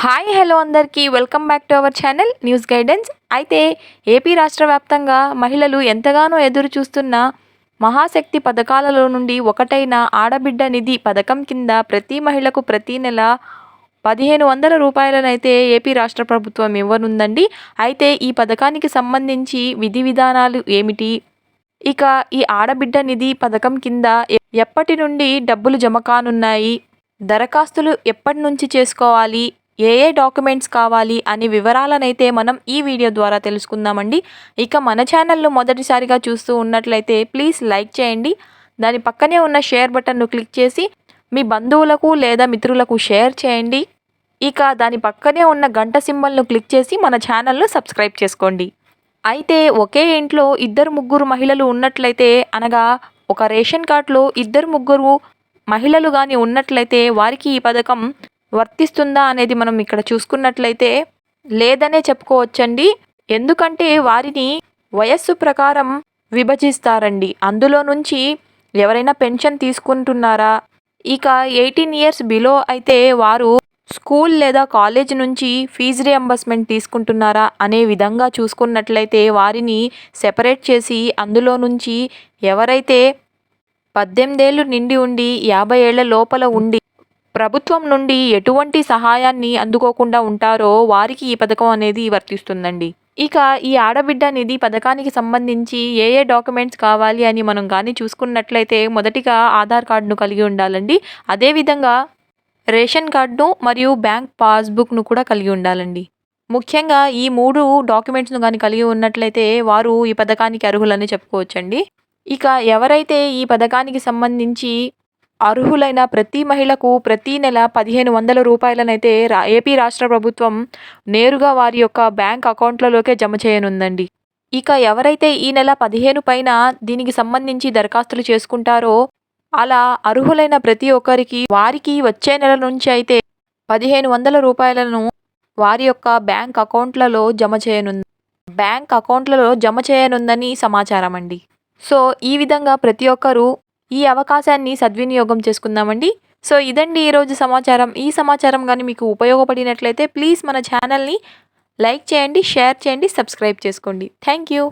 Hi hello అందరికీ. Welcome back to our channel news guidance అయితే AP రాష్ట్ర వ్యాప్తంగా మహిళలు ఎంతగానో ఎదురు చూస్తున్న మహాశక్తి పథకాలలో నుండి ఒకటైన ఆడబిడ్డ నిధి పథకం కింద ప్రతి మహిళకు ప్రతి నెల పదిహేను వందల రూపాయలనైతే ఏపీ రాష్ట్ర ప్రభుత్వం ఇవ్వనుందండి. అయితే ఈ పథకానికి సంబంధించి విధి విధానాలు ఏమిటి? ఇక ఈ ఆడబిడ్డ నిధి పథకం కింద ఎప్పటి నుండి డబ్బులు జమ కానున్నాయి? దరఖాస్తులు ఎప్పటి నుంచి చేసుకోవాలి? ఏ ఏ డాక్యుమెంట్స్ కావాలి అనే వివరాలనైతే మనం ఈ వీడియో ద్వారా తెలుసుకుందామండి. ఇక మన ఛానల్ను మొదటిసారిగా చూస్తూ ఉన్నట్లయితే ప్లీజ్ లైక్ చేయండి. దాని పక్కనే ఉన్న షేర్ బటన్ను క్లిక్ చేసి మీ బంధువులకు లేదా మిత్రులకు షేర్ చేయండి. ఇక దాని పక్కనే ఉన్న గంట సింబల్ను క్లిక్ చేసి మన ఛానల్ను సబ్స్క్రైబ్ చేసుకోండి. అయితే ఒకే ఇంట్లో ఇద్దరు ముగ్గురు మహిళలు ఉన్నట్లయితే అనగా ఒక రేషన్ కార్డులో ఇద్దరు ముగ్గురు మహిళలు కానీ ఉన్నట్లయితే వారికి ఈ పథకం వర్తిస్తుందా అనేది మనం ఇక్కడ చూసుకున్నట్లయితే లేదనే చెప్పుకోవచ్చండి. ఎందుకంటే వారిని వయస్సు ప్రకారం విభజిస్తారండి. అందులో నుంచి ఎవరైనా పెన్షన్ తీసుకుంటున్నారా? ఇక ఎయిటీన్ ఇయర్స్ బిలో అయితే వారు స్కూల్ లేదా కాలేజ్ నుంచి ఫీజు రియంబర్స్మెంట్ తీసుకుంటున్నారా అనే విధంగా చూసుకున్నట్లయితే వారిని సెపరేట్ చేసి అందులో నుంచి ఎవరైతే పద్దెనిమిదేళ్ళు నిండి ఉండి యాభై ఏళ్ళ లోపల ఉండి ప్రభుత్వం నుండి ఎటువంటి సహాయాన్ని అందుకోకుండా ఉంటారో వారికి ఈ పథకం అనేది వర్తిస్తుందండి. ఇక ఈ ఆడబిడ్డ నిధి పథకానికి సంబంధించి ఏ ఏ డాక్యుమెంట్స్ కావాలి అని మనం కానీ చూసుకున్నట్లయితే మొదటిగా ఆధార్ కార్డును కలిగి ఉండాలండి. అదేవిధంగా రేషన్ కార్డును మరియు బ్యాంక్ పాస్బుక్ను కూడా కలిగి ఉండాలండి. ముఖ్యంగా ఈ మూడు డాక్యుమెంట్స్ను కానీ కలిగి ఉన్నట్లయితే వారు ఈ పథకానికి అర్హులని చెప్పుకోవచ్చండి. ఇక ఎవరైతే ఈ పథకానికి సంబంధించి అర్హులైన ప్రతి మహిళకు ప్రతి నెల పదిహేను వందల రూపాయలనైతే రా ఏపీ రాష్ట్ర ప్రభుత్వం నేరుగా వారి యొక్క బ్యాంక్ అకౌంట్లలోకే జమ చేయనుందండి. ఇక ఎవరైతే ఈ నెల పదిహేను పైన దీనికి సంబంధించి దరఖాస్తులు చేసుకుంటారో అలా అర్హులైన ప్రతి ఒక్కరికి వారికి వచ్చే నెల నుంచి అయితే పదిహేను వందల రూపాయలను వారి యొక్క బ్యాంక్ అకౌంట్లలో జమ చేయనుంది. బ్యాంక్ అకౌంట్లలో జమ చేయనుందని సమాచారం అండి సో ఈ విధంగా ప్రతి ఒక్కరూ ఈ అవకాశాన్ని సద్వినియోగం చేసుకుందామండి. సో ఇదండి ఈరోజు సమాచారం. ఈ సమాచారం కానీ మీకు ఉపయోగపడినట్లయితే ప్లీజ్ మన ఛానల్ని లైక్ చేయండి షేర్ చేయండి సబ్స్క్రైబ్ చేసుకోండి. Thank you.